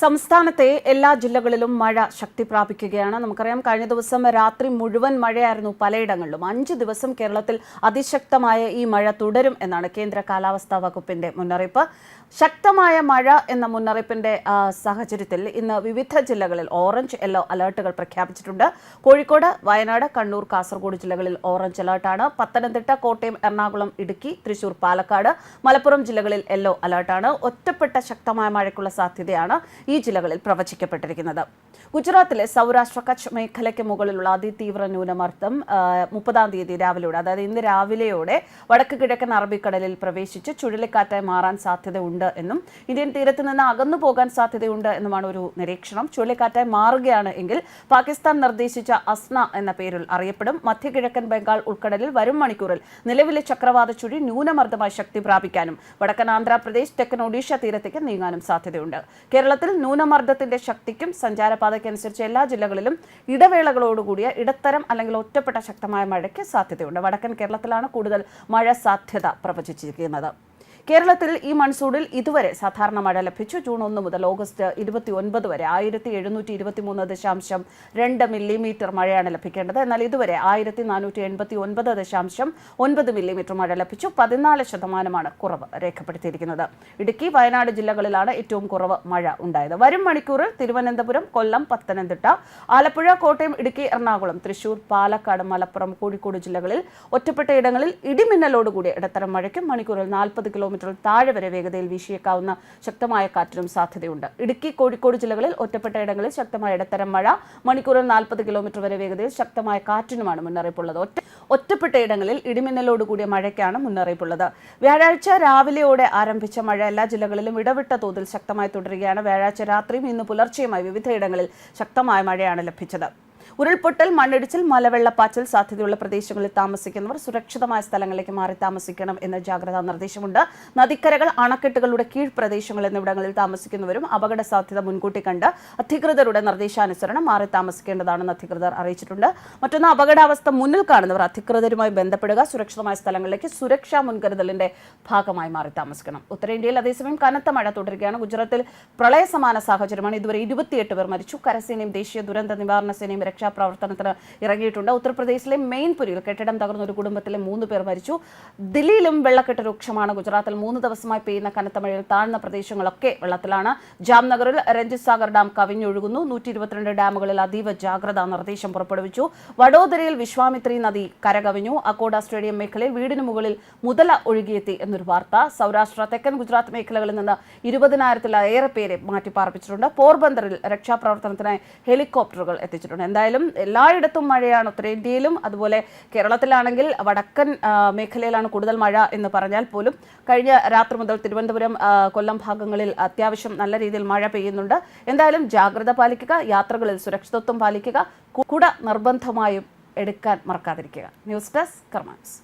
സംസ്ഥാനത്തെ എല്ലാ ജില്ലകളിലും മഴ ശക്തി പ്രാപിക്കുകയാണ്. നമുക്കറിയാം കഴിഞ്ഞ ദിവസം രാത്രി മുഴുവൻ മഴയായിരുന്നു പലയിടങ്ങളിലും. അഞ്ച് ദിവസം കേരളത്തിൽ അതിശക്തമായ ഈ മഴ തുടരും എന്നാണ് കേന്ദ്ര കാലാവസ്ഥാ വകുപ്പിന്റെ മുന്നറിയിപ്പ്. ശക്തമായ മഴ എന്ന മുന്നറിയിപ്പിന്റെ സാഹചര്യത്തിൽ ഇന്ന് വിവിധ ജില്ലകളിൽ ഓറഞ്ച് യെല്ലോ അലർട്ടുകൾ പ്രഖ്യാപിച്ചിട്ടുണ്ട്. കോഴിക്കോട് വയനാട് കണ്ണൂർ കാസർഗോഡ് ജില്ലകളിൽ ഓറഞ്ച് അലർട്ടാണ്. പത്തനംതിട്ട കോട്ടയം എറണാകുളം ഇടുക്കി തൃശൂർ പാലക്കാട് മലപ്പുറം ജില്ലകളിൽ യെല്ലോ അലർട്ടാണ്. ഒറ്റപ്പെട്ട ശക്തമായ മഴയ്ക്കുള്ള സാധ്യതയാണ് ഈ ജില്ലകളിൽ പ്രവചിക്കപ്പെട്ടിരിക്കുന്നത്. ഗുജറാത്തിലെ സൗരാഷ്ട്ര കച്ച് മേഖലയ്ക്ക് മുകളിലുള്ള അതിതീവ്ര ന്യൂനമർദ്ദം മുപ്പതാം തീയതി രാവിലെയോടെ അതായത് ഇന്ന് രാവിലെയോടെ വടക്ക് കിഴക്കൻ അറബിക്കടലിൽ പ്രവേശിച്ച് ചുഴലിക്കാറ്റായി മാറാൻ സാധ്യതയുണ്ട് എന്നും ഇന്ത്യൻ തീരത്ത് നിന്ന് അകന്നു പോകാൻ സാധ്യതയുണ്ട് എന്നുമാണ് ഒരു നിരീക്ഷണം. ചുഴലിക്കാറ്റായി മാറുകയാണ് എങ്കിൽ പാകിസ്ഥാൻ നിർദ്ദേശിച്ച അസ്ന എന്ന പേരിൽ അറിയപ്പെടും. മധ്യകിഴക്കൻ ബംഗാൾ ഉൾക്കടലിൽ വരും മണിക്കൂറിൽ നിലവിലെ ചക്രവാത ചുഴി ന്യൂനമർദ്ദമായി ശക്തി പ്രാപിക്കാനും വടക്കൻ ആന്ധ്രാപ്രദേശ് തെക്കൻ ഒഡീഷ തീരത്തേക്ക് നീങ്ങാനും സാധ്യതയുണ്ട്. കേരളത്തിൽ ന്യൂനമർദ്ദത്തിന്റെ ശക്തിക്കും സഞ്ചാരപാതയ്ക്കനുസരിച്ച് എല്ലാ ജില്ലകളിലും ഇടവേളകളോടുകൂടിയ ഇടത്തരം അല്ലെങ്കിൽ ഒറ്റപ്പെട്ട ശക്തമായ മഴയ്ക്ക് സാധ്യതയുണ്ട്. വടക്കൻ കേരളത്തിലാണ് കൂടുതൽ മഴ സാധ്യത പ്രവചിച്ചിരിക്കുന്നത്. കേരളത്തിൽ ഈ മൺസൂണിൽ ഇതുവരെ സാധാരണ മഴ ലഭിച്ചു. ജൂൺ ഒന്ന് മുതൽ ഓഗസ്റ്റ് ഇരുപത്തി ഒൻപത് വരെ ആയിരത്തി എഴുന്നൂറ്റി ഇരുപത്തി മൂന്ന് ദശാംശം രണ്ട് മില്ലിമീറ്റർ മഴയാണ് ലഭിക്കേണ്ടത്. എന്നാൽ ഇതുവരെ ആയിരത്തി നാനൂറ്റി എൺപത്തി ഒൻപത് ദശാംശം ഒൻപത് മില്ലിമീറ്റർ മഴ ലഭിച്ചു. പതിനാല് ശതമാനമാണ് കുറവ് രേഖപ്പെടുത്തിയിരിക്കുന്നത്. ഇടുക്കി വയനാട് ജില്ലകളിലാണ് ഏറ്റവും കുറവ് മഴ ഉണ്ടായത്. വരും മണിക്കൂറിൽ തിരുവനന്തപുരം കൊല്ലം പത്തനംതിട്ട ആലപ്പുഴ കോട്ടയം ഇടുക്കി എറണാകുളം തൃശൂർ പാലക്കാട് മലപ്പുറം കോഴിക്കോട് ജില്ലകളിൽ ഒറ്റപ്പെട്ട ഇടങ്ങളിൽ ഇടിമിന്നലോടുകൂടിയ ഇടത്തരം മഴയ്ക്കും മണിക്കൂറിൽ നാൽപ്പത് കിലോമീറ്റർ താഴെ വരെ വേഗതയിൽ വീശിയേക്കാവുന്ന ശക്തമായ കാറ്റിനും സാധ്യതയുണ്ട്. ഇടുക്കി കോഴിക്കോട് ജില്ലകളിൽ ഒറ്റപ്പെട്ട ഇടങ്ങളിൽ ശക്തമായ ഇടത്തരം മഴ മണിക്കൂറിൽ നാൽപ്പത് കിലോമീറ്റർ വരെ വേഗതയിൽ ശക്തമായ കാറ്റിനുമാണ് മുന്നറിയിപ്പുള്ളത്. ഒറ്റ ഒറ്റപ്പെട്ട ഇടങ്ങളിൽ ഇടിമിന്നലോടുകൂടിയ മഴയ്ക്കാണ് മുന്നറിയിപ്പുള്ളത്. വ്യാഴാഴ്ച രാവിലെയോടെ ആരംഭിച്ച മഴ എല്ലാ ജില്ലകളിലും ഇടവിട്ട തോതിൽ ശക്തമായി തുടരുകയാണ്. വ്യാഴാഴ്ച രാത്രിയും ഇന്ന് പുലർച്ചെയുമായി വിവിധയിടങ്ങളിൽ ശക്തമായ മഴയാണ് ലഭിച്ചത്. ഉരുൾപൊട്ടൽ മണ്ണിടിച്ചിൽ മലവെള്ളപ്പാച്ചൽ സാധ്യതയുള്ള പ്രദേശങ്ങളിൽ താമസിക്കുന്നവർ സുരക്ഷിതമായ സ്ഥലങ്ങളിലേക്ക് മാറി താമസിക്കണം എന്ന ജാഗ്രതാ നിർദ്ദേശമുണ്ട്. നദിക്കരകൾ അണക്കെട്ടുകളുടെ കീഴ്പ്രദേശങ്ങൾ എന്നിവിടങ്ങളിൽ താമസിക്കുന്നവരും അപകട സാധ്യത മുൻകൂട്ടി കണ്ട് അധികൃതരുടെ നിർദ്ദേശാനുസരണം മാറി താമസിക്കേണ്ടതാണെന്ന് അധികൃതർ അറിയിച്ചിട്ടുണ്ട്. മറ്റൊന്ന് അപകടാവസ്ഥ മുന്നിൽ കാണുന്നവർ അധികൃതരുമായി ബന്ധപ്പെടുക സുരക്ഷിതമായ സ്ഥലങ്ങളിലേക്ക് സുരക്ഷാ മുൻകരുതലിന്റെ ഭാഗമായി മാറി താമസിക്കണം. ഉത്തരേന്ത്യയിൽ അതേസമയം കനത്ത മഴ തുടരുകയാണ്. ഗുജറാത്തിൽ പ്രളയ സമാന സാഹചര്യമാണ്. ഇതുവരെ ഇരുപത്തിയെട്ട് പേർ മരിച്ചു. കരസേനയും ദേശീയ ദുരന്ത നിവാരണ സേനയും രക്ഷാപ്രവർത്തനത്തിന് ഇറങ്ങിയിട്ടുണ്ട്. ഉത്തർപ്രദേശിലെ മെയിൻപുരിയിൽ കെട്ടിടം തകർന്ന ഒരു കുടുംബത്തിലെ മൂന്ന് പേർ മരിച്ചു. ദില്ലിയിലും വെള്ളക്കെട്ട് രൂക്ഷമാണ്. ഗുജറാത്തിൽ മൂന്ന് ദിവസമായി പെയ്യുന്ന കനത്ത മഴയിൽ താഴ്ന്ന പ്രദേശങ്ങളൊക്കെ വെള്ളത്തിലാണ്. ജാംനഗറിൽ രഞ്ജിത് സാഗർ ഡാം കവിഞ്ഞൊഴുകുന്നു. നൂറ്റി ഇരുപത്തിരണ്ട് ഡാമുകളിൽ അതീവ ജാഗ്രതാ നിർദ്ദേശം പുറപ്പെടുവിച്ചു. വഡോദരയിൽ വിശ്വാമിത്രി നദി കരകവിഞ്ഞു. അക്കോഡ സ്റ്റേഡിയം മേഖലയിൽ വീടിന് മുകളിൽ മുതല ഒഴുകിയെത്തി എന്നൊരു വാർത്ത. സൗരാഷ്ട്ര തെക്കൻ ഗുജറാത്ത് മേഖലകളിൽ നിന്ന് ഇരുപതിനായിരത്തിലേറെ പേരെ മാറ്റിപ്പാർപ്പിച്ചിട്ടുണ്ട്. പോർബന്ദറിൽ രക്ഷാപ്രവർത്തനത്തിനായി ഹെലികോപ്റ്ററുകൾ എത്തിച്ചിട്ടുണ്ട്. എന്തായാലും എല്ലായിടത്തും മഴയാണ് ഉത്തരേന്ത്യയിലും. അതുപോലെ കേരളത്തിലാണെങ്കിൽ വടക്കൻ മേഖലയിലാണ് കൂടുതൽ മഴ എന്ന് പറഞ്ഞാൽ പോലും കഴിഞ്ഞ രാത്രി മുതൽ തിരുവനന്തപുരം കൊല്ലം ഭാഗങ്ങളിൽ അത്യാവശ്യം നല്ല രീതിയിൽ മഴ പെയ്യുന്നുണ്ട്. എന്തായാലും ജാഗ്രത പാലിക്കുക യാത്രകളിൽ സുരക്ഷിതത്വം പാലിക്കുക കുട നിർബന്ധമായും എടുക്കാൻ മറക്കാതിരിക്കുക. News desk കർമാൻസ്.